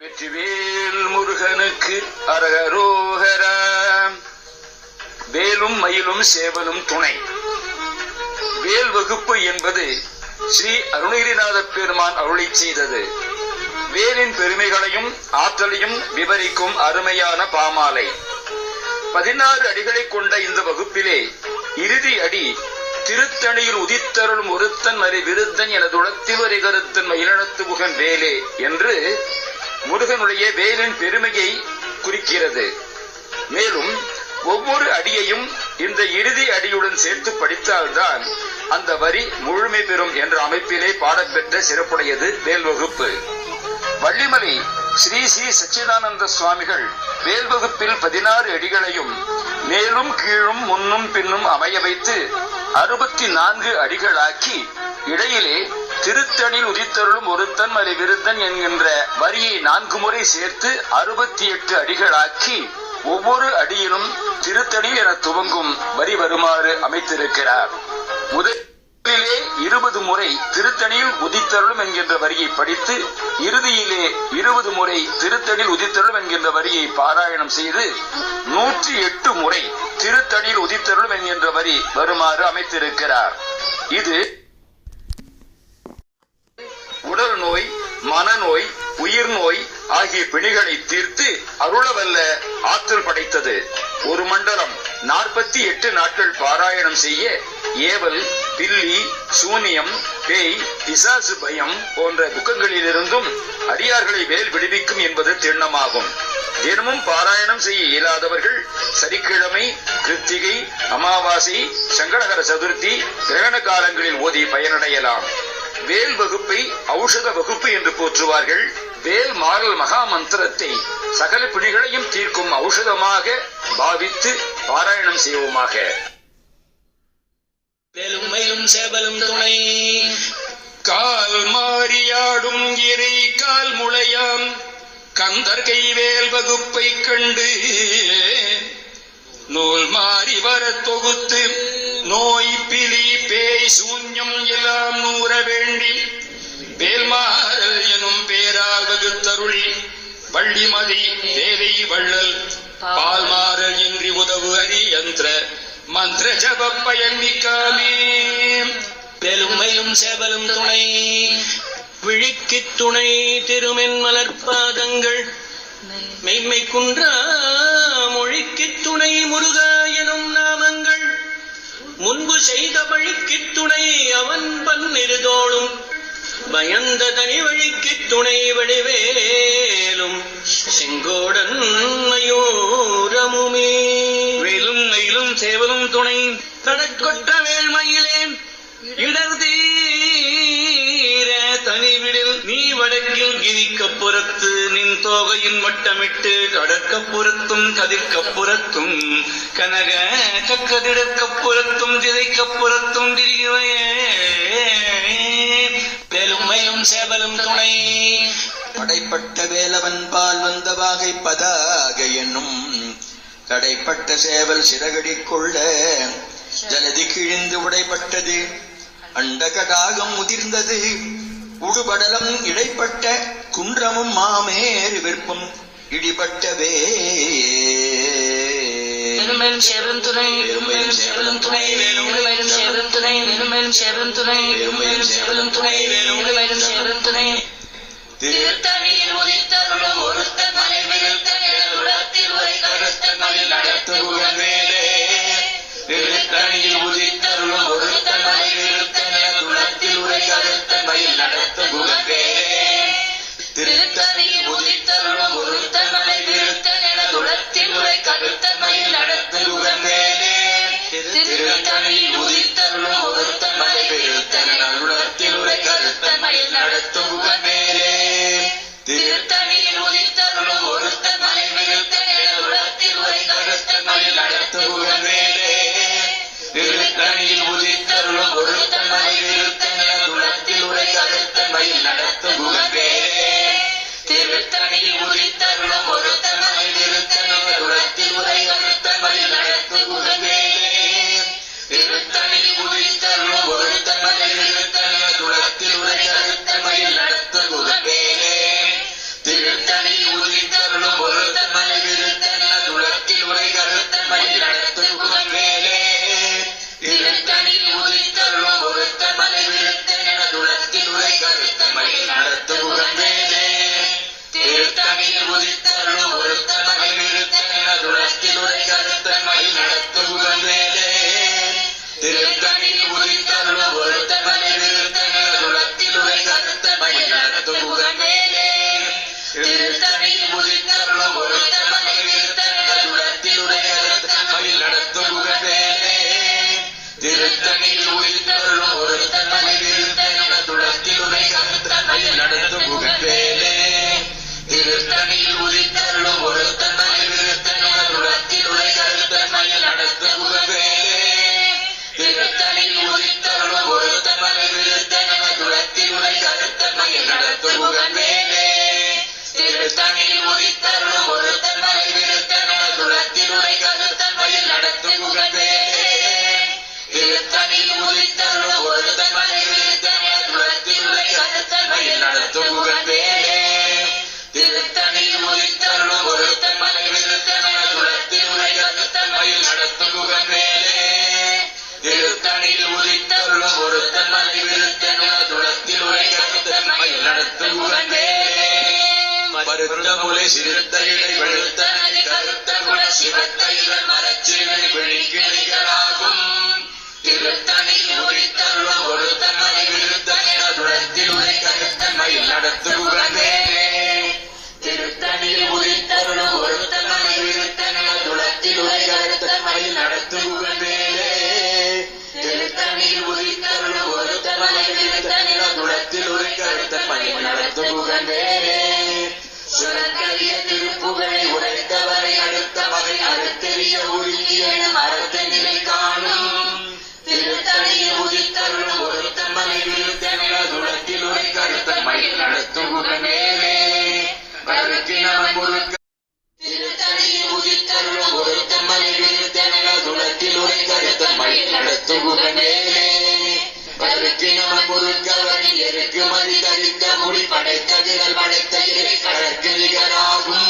வெற்றிவேல் முருகனுக்கு அரகரோகரா. வேலும் மயிலும் சேவலும் துணை. வேல் வகுப்பு என்பது ஸ்ரீ அருணகிரிநாத பெருமான் அருளை செய்தது. வேலின் பெருமைகளையும் ஆற்றலையும் விவரிக்கும் அருமையான பாமாலை. பதினாறு அடிகளை கொண்ட இந்த வகுப்பிலே இறுதி அடி திருத்தணியில் உதித்தருளும் ஒருத்தன் மறை விருத்தன் என துளத்தி வரை கருத்தன் மயிலனத்து முகன் வேலே என்று முருகனுடைய வேலின் பெருமையை குறிக்கிறது. மேலும் ஒவ்வொரு அடியையும் இந்த இறுதி அடியுடன் சேர்த்து படித்தால்தான் அந்த வரி முழுமை பெறும் என்ற அமைப்பிலே பாடப்பெற்ற சிறப்புடையது வேல் வகுப்பு வள்ளிமலை ஸ்ரீ ஸ்ரீ சச்சிதானந்த சுவாமிகள் வேல் வகுப்பில் பதினாறு அடிகளையும் மேலும் கீழும் முன்னும் பின்னும் அமைய வைத்து அறுபத்தி நான்கு அடிகளாக்கி இடையிலே திருத்தணில் உதித்தருளும் ஒருத்தன் மறை விருத்தன் என்கின்ற வரியை நான்கு முறை சேர்த்து அறுபத்தி எட்டு அடிகளாக்கி ஒவ்வொரு அடியிலும் திருத்தணி என துவங்கும் வரி வருமாறு அமைத்திருக்கிறார். முதலிலே இருபது முறை திருத்தணியில் உதித்தருளும் என்கின்ற வரியை படித்து இறுதியிலே இருபது முறை திருத்தணியில் உதித்தருளும் என்கின்ற வரியை பாராயணம் செய்து நூற்றி எட்டு முறை திருத்தணியில் உதித்தருளும் என்கின்ற வரி வருமாறு அமைத்திருக்கிறார். இது ஆகிய பிணிகளை தீர்த்து அருளவல்ல ஆற்றல் படைத்தது. ஒரு மண்டலம் நாற்பத்தி எட்டு நாட்கள் பாராயணம் செய்ய ஏவல் பில்லி சூனியம் பேய் பிசாசு பயம் போன்ற துக்கங்களிலிருந்தும் அடியார்களை வேல் விடுவிக்கும் என்பது திண்ணமாகும். தினமும் பாராயணம் செய்ய இயலாதவர்கள் சனிக்கிழமை கிருத்திகை அமாவாசை சங்கடகர சதுர்த்தி கிரகண காலங்களில் ஓதி பயனடையலாம். வேல் வகுப்பை ஔஷத வகுப்பு என்று போற்றுவார்கள். வேல் மாறல் மகா மந்திரத்தை சகல பிணிகளையும் தீர்க்கும் ஔஷதமாக பாவித்து பாராயணம் செய்வோமாக. வேலும் மயிலும் சேவலும் துணை. கால் மாறியாடும் இறை கால் முளையாம். கந்தர் கைவேல் வகுப்பை கண்டு நூல் மாறி வர தொகுத்து நோய் சூன்யம் எல்லாம் நூற வேண்டி வேல்மாறல் எனும் பேரால் வகுத்தருளி வள்ளிமதி தேவை வள்ளல் பால்மாறல் இன்றி உதவு அரி யந்திர மந்திர ஜப பயன்மிக்காமே மயிலும் சேவலும் துணை. விழிக்குத் துணை திருமென் மலர்பாதங்கள் மெய்மை குன்றா மொழிக்குத் துணை முருகா. முன்பு செய்த வழிக்குத் துணை அவன் பன்னிருதோளும் பயந்த தனி வழிக்குத் துணை வடிவேலும் செங்கோடன் மயூரமுமே. வேலும் மயிலும் சேவலும் துணை. தடக்கொட்ட வேள்மையிலே இடர் நீ வடக்கில் கிரிக்கப் புறத்து நின் தோகையின் வட்டமிட்டு கடற்கப்புறத்தும் கதிர்க்கப்புறத்தும் கனக கக்கதிடற்கப் திரைக்கப்புறத்தும் திரைக்கப் பெருமையும் சேவலும் துணை. படைப்பட்ட வேலவன் பால் வந்த வாகை பதாக என்னும் கடைப்பட்ட சேவல் சிறகடி கொள்ள ஜலதி கிழிந்து உடைப்பட்டது. அண்டகடாகம் முதிர்ந்தது உடுபடலம் இடைப்பட்ட குன்றமும் மாமேறு விற்பம் இடிபட்டவே வெறுமேலும் சேவலும் துணை வெறுமேலும் சேவலும் துணை வெறுமேலும் சேவலும் துணை வெறுமேலும் சேவலும் துணை வெறுமேலும் சேவலும் துணை வெறுமேலும் சேவலும் துணை திருத்தணியில் உதித்தருளும் ஒருத்த மலை முலை சிறுத்த இடை வெளுத்த கருத்த குல சிவத்த இதழ் மரச்சிறுமை விழிக்கிணைகளாகும் திருத்தணியில் உரித்தருளும் ஒருத்தன் மலை விருத்த நிறதுளத்தில் உரை கருத்த மயில் நடத்து உகந்தேனே திருத்தணியில் உரித்தருளும் ஒருத்தன் மலை விருத்த நிறதுளத்தில் உரை கருத்த மயில் நடத்து உகந்தேனே திருத்தணியில் உரித்தருளும் ஒருத்தன் மலை விருத்த நிறதுளத்தில் உரை கருத்த மயில் நடத்து உகந்தேனே தெரிய உருகியன மறுத்த நிலை காணும். திருத்தடைய உதித்தருள் ஒருத்தன் மலை விழுத்தமிழ துளத்தில் உரை கருத்தன் மயில் நடத்தும் முகமேலே கருத்தினவன் முழுக்க முடி படைத்த விரல் படைத்த இறை கடற்கு நிகராகும்